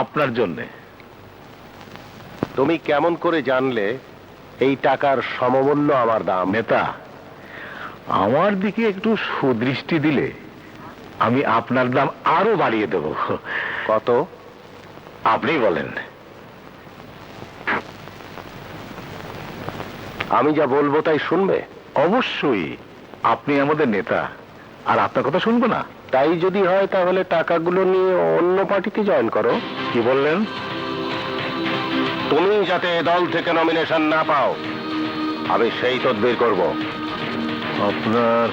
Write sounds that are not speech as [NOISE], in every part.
আপনার জন্যে। তুমি কেমন করে জানলে এই টাকার সমমূল্য আমার দাম? নেতা আমার দিকে একটু সুদৃষ্টি দিলে আমি আপনার দাম আরও বাড়িয়ে দেব। কত? আপনি বলেন। আমি যা বলব তাই শুনবে? অবশ্যই আপনি আমাদের নেতা আর আপনার কথা শুনব না। তাই যদি হয় তাহলে টাকাগুলো নিয়ে অন্য পার্টিতে জয়েন করো। কি বললেন? তুমি যাতে দল থেকে নমিনেশন না পাও আমি সেই তদবির করব। আপনার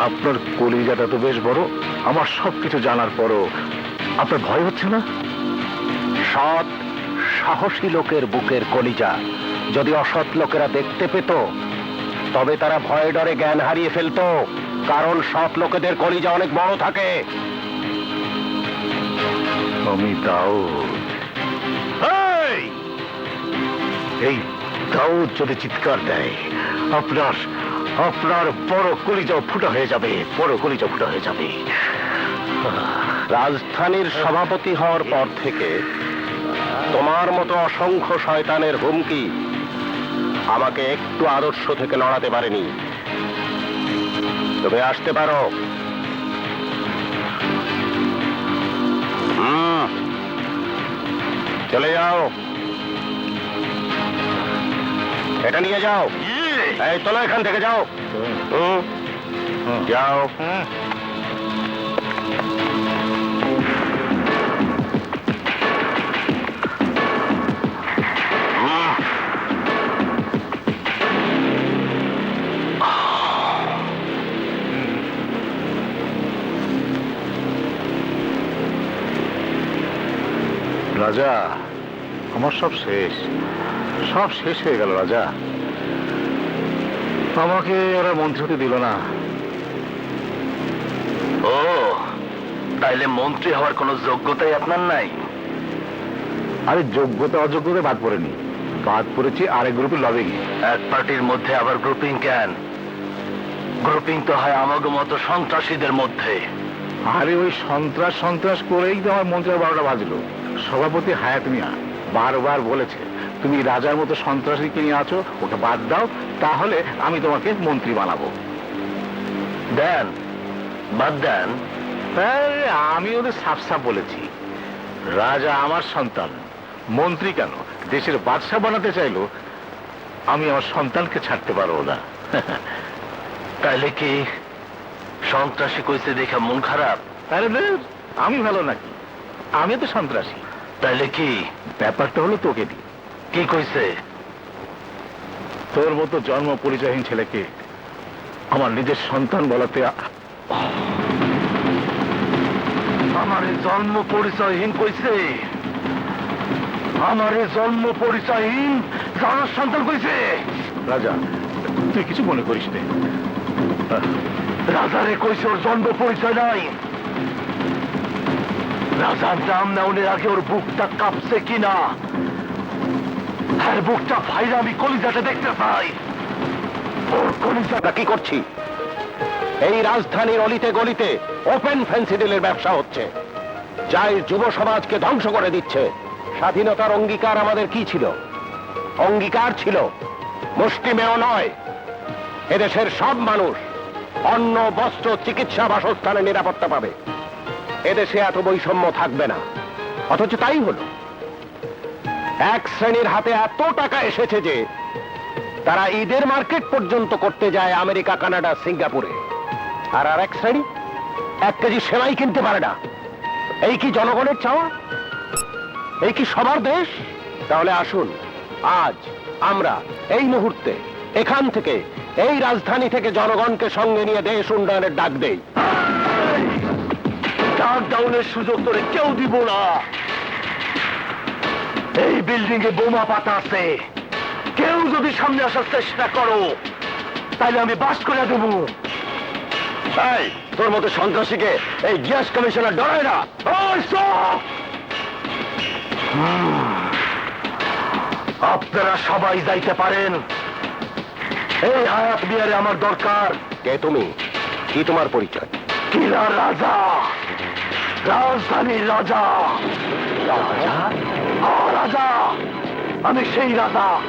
আপনার কলিজাটা তো বেশ বড়। আমার সব কিছু জানার পরও আপনার ভয় হচ্ছে না? সৎ সাহসী লোকের বুকের কলিজা। যদি অসৎ লোকেরা দেখতে পেত তবে তারা ভয়ে ডরে জ্ঞান হারিয়ে ফেলতো। কারণ সৎ লোকেদের কলিজা অনেক বড় থাকে। আমি দাউদ। এই! দাউদ যদি চিৎকার দেয় আপনার আপনার বড় কলিজাও ফুটা হয়ে যাবে বড় কলিজা ফুটা হয়ে যাবে। রাজধানীর সভাপতি হওয়ার পর থেকে তোমার মতো অসংখ্য শয়তানের হুমকি আমাকে একটু আদর্শ থেকে নড়াতে পারেনি। তুমি আসতে পারো। চলে যাও। এটা নিয়ে যাও। এই তোলা এখান থেকে যাও। হুম। যাও। রাজা আমার সব শেষ। সব শেষ হয়ে গেল রাজা। আমাকে ওরা মন্ত্রী হতে দিল না। ও তাইলে মন্ত্রী হওয়ার কোনো যোগ্যতাই আপনার নাই? আরে যোগ্যতা অযোগ্যতা বাদ পড়েনি। বাদ পড়েছি আরেক গ্রুপের লবিং এক পার্টির মধ্যে আবার গ্রুপিং কেন? গ্রুপিং তো হয় আমাগো মতো সন্ত্রাসীদের মধ্যে। আরে ওই সন্ত্রাস সন্ত্রাস করেই তো আমার মন্ত্রীর বারোটা বাজলো। সভাপতি হায়াত মিয়া বারবার বলেছে তুমি রাজার মতো সন্ত্রাসীকে নিয়ে আছো ওটা বাদ দাও তাহলে আমি তোমাকে মন্ত্রী বানাবো। দেন বাদ দেন। আমি ওদের সাফ সাফ বলেছি। রাজা আমার সন্তান মন্ত্রী কেন? দেশের বাদশাহ বানাতে চাইলো আমি আমার সন্তানকে ছাড়তে পারব না। [LAUGHS] তাহলে কি সন্ত্রাসী কইছে দেখে মন খারাপ? আরে ধুর, আমি ভালো নাকি? আমি তো সন্ত্রাসী। তাইলে কি? ব্যাপারটা হলো তোকে দি কি কইছে? তোর মতো জন্ম পরিচয়হীন ছেলেকে আমার নিজের সন্তান বলাতে আমার জন্ম পরিচয়হীন কইছে। আমার জন্ম পরিচয়হীন জানার সন্তান কইছে। রাজা তুই কিছু মনে করিস নে। রাজারে কইছে ওর জন্ম পরিচয় নাই। রাজার নাম নেওয়ার আগে ওর বুকটা কাঁপছে কিনা? হ্যাঁ বুকটা ভাইরা, আমি কলিজাতে দেখতে চাই ওর কলিজা আমরা কি করছি? এই রাজধানীর অলিতে গলিতে ওপেন ব্যবসা হচ্ছে। যাই যুব সমাজকে ধ্বংস করে দিচ্ছে। স্বাধীনতার অঙ্গীকার আমাদের কি ছিল? অঙ্গীকার ছিল মুষ্টিমেয় নয়। এদেশের সব মানুষ অন্ন, বস্ত্র, চিকিৎসা বাসস্থানে নিরাপত্তা পাবে। এদেশে এত বৈষম্য থাকবে না। অথচ তাই হলো। এক শ্রেণির হাতে এত টাকা এসেছে যে, তারা ঈদের মার্কেট পর্যন্ত করতে যায় আমেরিকা, কানাডা, সিঙ্গাপুরে। আর আর এক শ্রেণি এক কেজি সেমাই কিনতে পারে না। এই কি জনগণের চাওয়া? এই কি সবার দেশ? তাহলে আসুন, আজ আমরা এই মুহূর্তে এখান থেকে, এই রাজধানী থেকে জনগণকে সঙ্গে নিয়ে দেশ উন্নয়নের ডাক দেই। ডাউনের সুযোগ তোরে কেউ দিব না। এই বিল্ডিং এ বোমা পাতা আছে। কেউ যদি সামনে আসার চেষ্টা করো তাহলে আমি বাস করে দেবো। এই, তোর মতো সন্ত্রাসীকে এই গ্যাস কমিশনার ডরায় না। আপনারা সবাই যাইতে পারেন। এই হায়াত বিয়ারে আমার দরকার। কে তুমি? কি তোমার পরিচয়? কিলা রাজা! রাজধানীর রাজা। রাজা? রাজা! আমি সেই রাজা।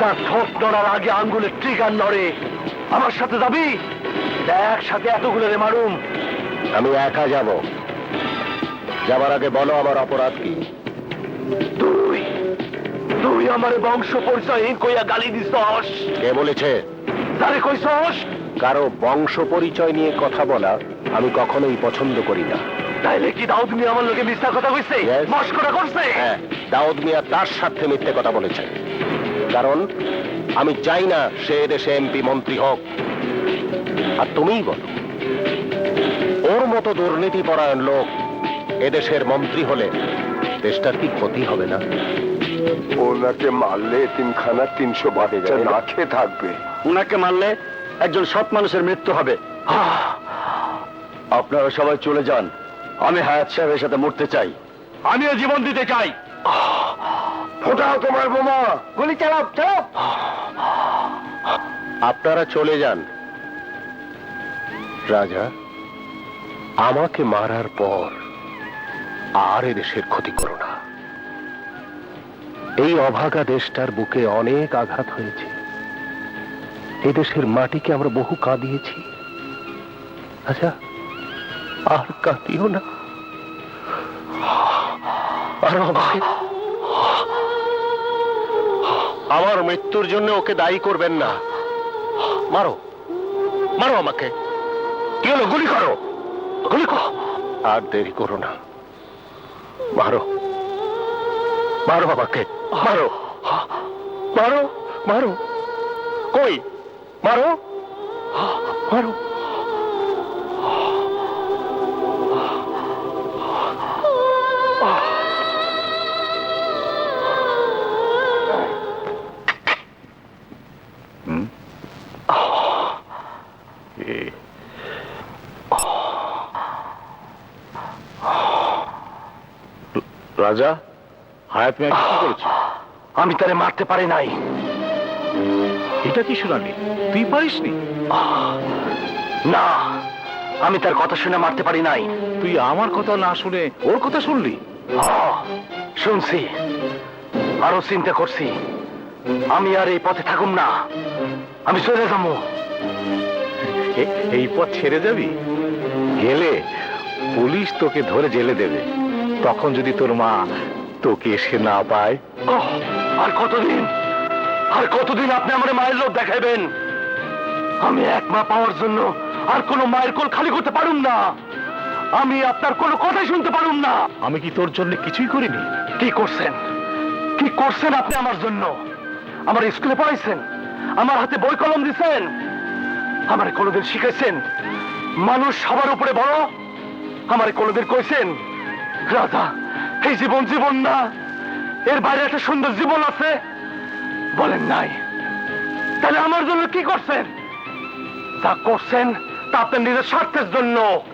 যার ঠোঁট নড়ার আগে আঙ্গুলের ট্রিগার নড়ে। আমার সাথে যাবি? একসাথে এতগুলো রে মারুম। আমি একা যাব। যাবার আগে বলো আমার অপরাধ কি? তুই তুই আমার বংশ পরিচয়হীন কইয়া গালি দিছস। কে বলেছে? তারে কইছস? কারও বংশ পরিচয় নিয়ে কথা বলা আমি কখনোই পছন্দ করি না। তাইলে কি দাউদ মিয়া আমার লোকে মিথ্যা কথা কইছে? Yes. মস্করা করছে? হ্যাঁ দাউদ মিয়া তার সাথে মিথ্যে কথা বলেছে। কারণ আমি চাই না সে দেশে এমপি মন্ত্রী হোক। আর তুমিই বলো ওর মতো দুর্নীতি পরায়ণ লোক এদেশের মন্ত্রী হলে দেশটার কি ক্ষতি হবে না? ওনাকে মারলে তিনখানা তিনশো বাচ্চা না খেয়ে থাকবে। উনাকে মারলে একজন সৎ মানুষের মৃত্যু হবে। আপনারা সবাই চলে যান। আমি হায়াত সাহেবের সাথে মরতে চাই। আমিও জীবন দিতে চাই। ফোটাও তোমার বোমা। গুলি চালাও চালাও। আপনারা চলে যান। রাজা, আমাকে মারার পর আর এদেশের ক্ষতি করো না। এই অভাগা দেশটার বুকে অনেক আঘাত হয়েছে। এদেশের মাটিকে আমরা বহু কাঁদিয়েছি। আচ্ছা আর কাঁদিও না। আমার মৃত্যুর জন্য ওকে দায়ী করবেন না। মারো। মারো আমাকে। কি হলো? গুলি করো। গুলি করো। আর দেরি করো না। মারো। মারো আমাকে। মারো। মারো। মারো। কই? মারো। মারো। রাজা হায়াত মিয়া কি করেছে? আমি তারে মারতে পারি নাই। এটা কি শোনালি তুই পারিসনি? না আমি তার কথা শুনে মারতে পারি নাই। তুই আমার কথা না শুনে ওর কথা শুনলি? শুনছি। আরও চিন্তা করছি। আমি আর এই পথে থাকুম না। আমি চলে যাব। এই পথ ছেড়ে যাবি? গেলে পুলিশ তোকে ধরে জেলে দেবে। তখন যদি তোর মা তোকে এসে না পায়? আর কতদিন? আর কতদিন আপনি আমার মায়ের লোক দেখাবেন আমি এক মা পাওয়ার জন্য আর কোনো মায়ের কোল খালি করতে পারুম না। আমি আপনার কোনো কথাই শুনতে পারুম না। আমি কি তোর জন্য কিছুই করিনি? কি করছেন? কি করছেন আপনি আমার জন্য? আমার স্কুলে পড়াইছেন? আমার হাতে বই কলম দিছেন? আমার কোনোদিন শিখেছেন মানুষ সবার উপরে বড়? আমার কোনোদিন কইছেন রাজা এই জীবন জীবন না। এর বাইরে একটা সুন্দর জীবন আছে। বলেন নাই। তাহলে আমার জন্য কি করছেন? তা করছেন তা আপনার নিজের স্বার্থের জন্য।